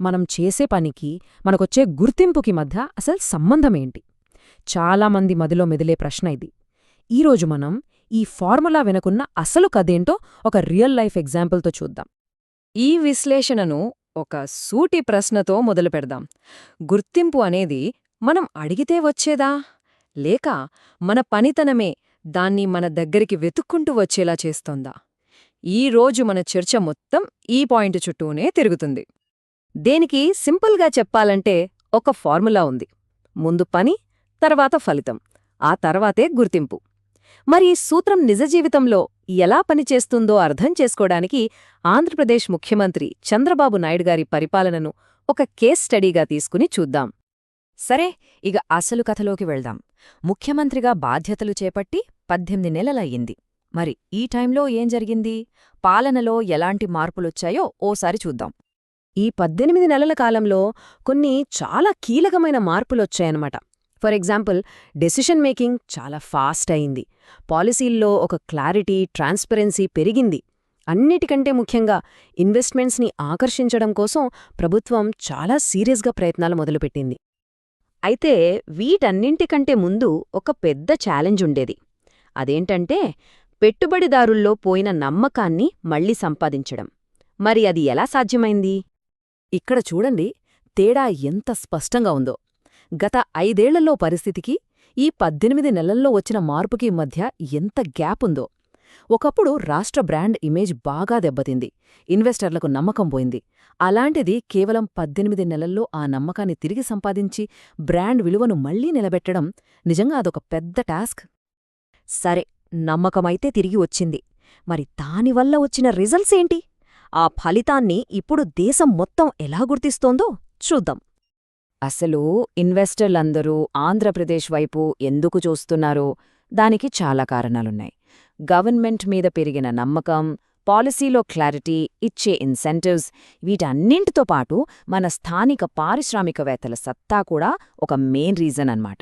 మనం చేసే పనికి మనకొచ్చే గుర్తింపుకి మధ్య అసలు సంబంధమేంటి? చాలామంది మదిలో మెదిలే ప్రశ్న ఇది. ఈరోజు మనం ఈ ఫార్ములా వెనుకున్న అసలు కదేంటో ఒక రియల్ లైఫ్ ఎగ్జాంపుల్తో చూద్దాం. ఈ విశ్లేషణను ఒక సూటి ప్రశ్నతో మొదలు పెడదాం. గుర్తింపు అనేది మనం అడిగితే వచ్చేదా? లేక మన పనితనమే దాన్ని మన దగ్గరికి వెతుక్కుంటూ వచ్చేలా చేస్తోందా? ఈ రోజు మన చర్చ మొత్తం ఈ పాయింట్ చుట్టూనే తిరుగుతుంది. దేనికి సింపుల్గా చెప్పాలంటే ఒక ఫార్ములా ఉంది. ముందు పని తర్వాత ఫలితం ఆ తర్వాతే గుర్తింపు. మరి సూత్రం నిజ జీవితంలో ఎలా పనిచేస్తుందో అర్థం చేసుకోవడానికి ఆంధ్రప్రదేశ్ ముఖ్యమంత్రి చంద్రబాబు నాయుడు గారి పరిపాలనను ఒక కేస్ స్టడీగా తీసుకుని చూద్దాం. సరే ఇక అసలు కథలోకి వెళ్దాం. ముఖ్యమంత్రిగా బాధ్యతలు చేపట్టి పద్దెనిమిది నెలలయ్యింది. మరి ఈ టైంలో ఏం జరిగింది? పాలనలో ఎలాంటి మార్పులొచ్చాయో ఓసారి చూద్దాం. ఈ పద్దెనిమిది నెలల కాలంలో కొన్ని చాలా కీలకమైన మార్పులొచ్చాయన్నమాట. ఫర్ ఎగ్జాంపుల్ డెసిషన్ మేకింగ్ చాలా ఫాస్ట్ అయింది. పాలసీల్లో ఒక క్లారిటీ ట్రాన్స్పరెన్సీ పెరిగింది. అన్నిటికంటే ముఖ్యంగా ఇన్వెస్ట్మెంట్స్ని ఆకర్షించడం కోసం ప్రభుత్వం చాలా సీరియస్గా ప్రయత్నాలు మొదలుపెట్టింది. అయితే వీటన్నింటికంటే ముందు ఒక పెద్ద ఛాలెంజ్ ఉండేది. అదేంటంటే పెట్టుబడిదారుల్లో పోయిన నమ్మకాన్ని మళ్ళీ సంపాదించడం. మరి అది ఎలా సాధ్యమైంది? ఇక్కడ చూడండి తేడా ఎంత స్పష్టంగా ఉందో. గత ఐదేళ్ళలో పరిస్థితికి ఈ పద్దెనిమిది నెలల్లో వచ్చిన మార్పుకి మధ్య ఎంత గ్యాప్ ఉందో. ఒకప్పుడు రాష్ట్ర బ్రాండ్ ఇమేజ్ బాగా దెబ్బతింది ఇన్వెస్టర్లకు నమ్మకం పోయింది. అలాంటిది కేవలం పద్దెనిమిది నెలల్లో ఆ నమ్మకాన్ని తిరిగి సంపాదించి బ్రాండ్ విలువను మళ్ళీ నిలబెట్టడం నిజంగా అదొక పెద్ద టాస్క్. సరే నమ్మకమైతే తిరిగి వచ్చింది. మరి దానివల్ల వచ్చిన రిజల్ట్స్ ఏంటి? ఆ ఫలితాన్ని ఇప్పుడు దేశం మొత్తం ఎలా గుర్తిస్తోందో చూద్దాం. అసలు ఇన్వెస్టర్లందరూ ఆంధ్రప్రదేశ్ వైపు ఎందుకు చూస్తున్నారో దానికి చాలా కారణాలున్నాయి. గవర్నమెంట్ మీద పెరిగిన నమ్మకం పాలసీలో క్లారిటీ ఇచ్చే ఇన్సెంటివ్స్ వీటన్నింటితో పాటు మన స్థానిక పారిశ్రామికవేత్తల సత్తా కూడా ఒక మెయిన్ రీజన్ అన్నమాట.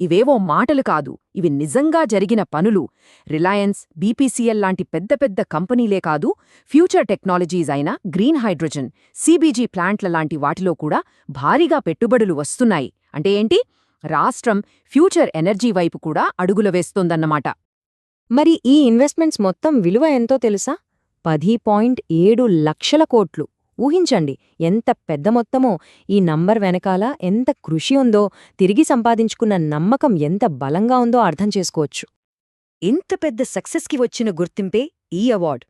ఇవేవో మాటలు కాదు ఇవి నిజంగా జరిగిన పనులు. రిలయన్స్ బీపీసీఎల్ లాంటి పెద్ద పెద్ద కంపెనీలే కాదు ఫ్యూచర్ టెక్నాలజీస్ అయిన గ్రీన్ హైడ్రోజన్ సీబీజీ ప్లాంట్ల లాంటి వాటిలో కూడా భారీగా పెట్టుబడులు వస్తున్నాయి. అంటే ఏంటి? రాష్ట్రం ఫ్యూచర్ ఎనర్జీ వైపు కూడా అడుగులు వేస్తోందన్నమాట. మరి ఈ ఇన్వెస్ట్మెంట్స్ మొత్తం విలువ ఎంతో తెలుసా? పది పాయింట్ ఏడు లక్షల కోట్లు. ఊహించండి ఎంత పెద్ద మొత్తమో. ఈ నంబర్ వెనకాల ఎంత కృషి ఉందో తిరిగి సంపాదించుకున్న నమ్మకం ఎంత బలంగా ఉందో అర్థం చేసుకోవచ్చు. ఇంత పెద్ద సక్సెస్కి వచ్చిన గుర్తింపే ఈ award.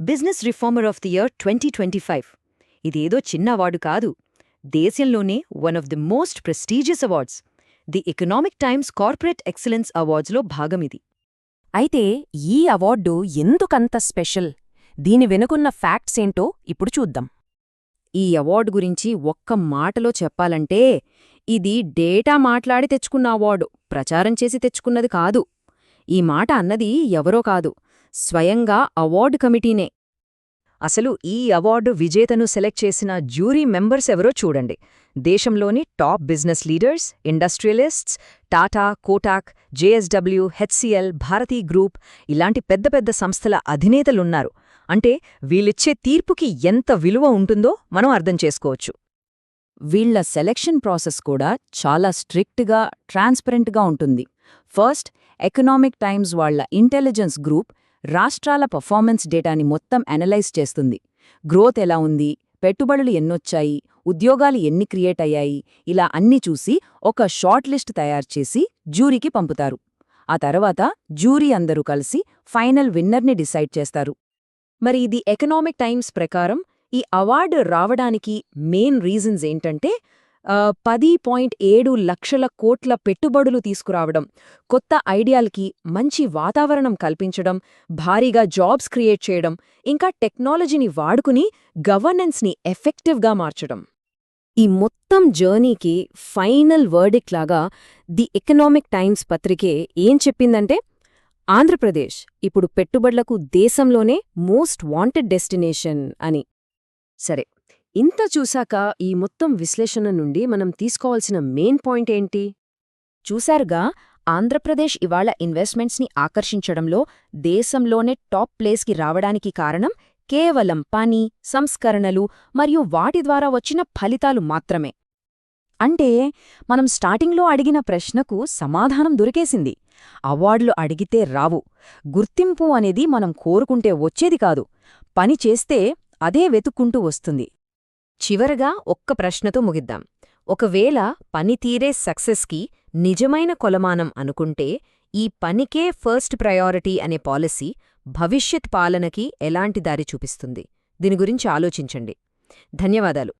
Business reformer of the year twenty twenty five. ఇదేదో చిన్న అవార్డు కాదు. దేశంలోనే one of the most prestigious awards. The Economic Times corporate excellence అవార్డ్స్లో భాగమిది అయితే ఈ అవార్డు ఎందుకంత స్పెషల్? దీని వెనుకున్న ఫ్యాక్ట్స్ ఏంటో ఇప్పుడు చూద్దాం. ఈ అవార్డు గురించి ఒక్క మాటలో చెప్పాలంటే ఇది డేటా మాట్లాడి తెచ్చుకున్న అవార్డు ప్రచారం చేసి తెచ్చుకున్నది కాదు. ఈ మాట అన్నది ఎవరో కాదు స్వయంగా అవార్డు కమిటీనే. అసలు ఈ అవార్డు విజేతను సెలెక్ట్ చేసిన జ్యూరీ మెంబర్స్ ఎవరో చూడండి. దేశంలోని top business leaders industrialists Tata Kotak JSW HCL Bharti group ఇలాంటి పెద్ద పెద్ద సంస్థల అధినేతలున్నారు. అంటే వీళ్ళిచ్చే తీర్పుకి ఎంత విలువ ఉంటుందో మనం అర్థం చేసుకోవచ్చు. వీళ్ళ సెలెక్షన్ ప్రాసెస్ కూడా చాలా స్ట్రిక్ట్గా ట్రాన్స్పరెంట్గా ఉంటుంది. ఫస్ట్ ఎకనామిక్ టైమ్స్ వాళ్ళ ఇంటెలిజెన్స్ గ్రూప్ రాష్ట్రాల పర్ఫార్మెన్స్ డేటాని మొత్తం అనలైజ్ చేస్తుంది. గ్రోత్ ఎలా ఉంది? పెట్టుబడులు ఎన్నొచ్చాయి? ఉద్యోగాలు ఎన్ని క్రియేట్ అయ్యాయి? ఇలా అన్ని చూసి ఒక షార్ట్ లిస్ట్ తయారుచేసి జ్యూరీకి పంపుతారు. ఆ తర్వాత జ్యూరీ అందరూ కలిసి ఫైనల్ విన్నర్ని డిసైడ్ చేస్తారు. మరి ఇది ఎకనామిక్ టైమ్స్ ప్రకారం ఈ అవార్డు రావడానికి మెయిన్ రీజన్స్ ఏంటంటే పది పాయింట్ ఏడు లక్షల కోట్ల పెట్టుబడులు తీసుకురావడం కొత్త ఐడియాలకి మంచి వాతావరణం కల్పించడం భారీగా జాబ్స్ క్రియేట్ చేయడం ఇంకా టెక్నాలజీని వాడుకుని గవర్నెన్స్ని ఎఫెక్టివ్గా మార్చడం. ఈ మొత్తం జర్నీకి ఫైనల్ వర్డిక్ లాగా ది ఎకనామిక్ టైమ్స్ పత్రికే ఏం చెప్పిందంటే ఆంధ్రప్రదేశ్ ఇప్పుడు పెట్టుబడులకు దేశంలోనే మోస్ట్ వాంటెడ్ డెస్టినేషన్ అని. సరే ఇంత చూశాక ఈ మొత్తం విశ్లేషణ నుండి మనం తీసుకోవాల్సిన మెయిన్ పాయింట్ ఏంటి? చూశారుగా ఆంధ్రప్రదేశ్ ఇవాళ ఇన్వెస్ట్మెంట్స్ని ఆకర్షించడంలో దేశంలోనే టాప్ ప్లేస్కి రావడానికి కారణం కేవలం పని సంస్కరణలు మరియు వాటి ద్వారా వచ్చిన ఫలితాలు మాత్రమే. అంటే మనం స్టార్టింగ్లో అడిగిన ప్రశ్నకు సమాధానం దొరికేసింది. అవార్డులు అడిగితే రావు. గుర్తింపు అనేది మనం కోరుకుంటే వచ్చేది కాదు. పని చేస్తే అదే వెతుక్కుంటూ వస్తుంది. చివరగా ఒక్క ప్రశ్నతో ముగిద్దాం. ఒకవేళ పనితీరే సక్సెస్కి నిజమైన కొలమానం అనుకుంటే ఈ పనికే ఫస్ట్ ప్రయారిటీ అనే పాలసీ భవిష్యత్ పాలనకి ఎలాంటి దారి చూపిస్తుంది? దీని గురించి ఆలోచించండి. ధన్యవాదాలు.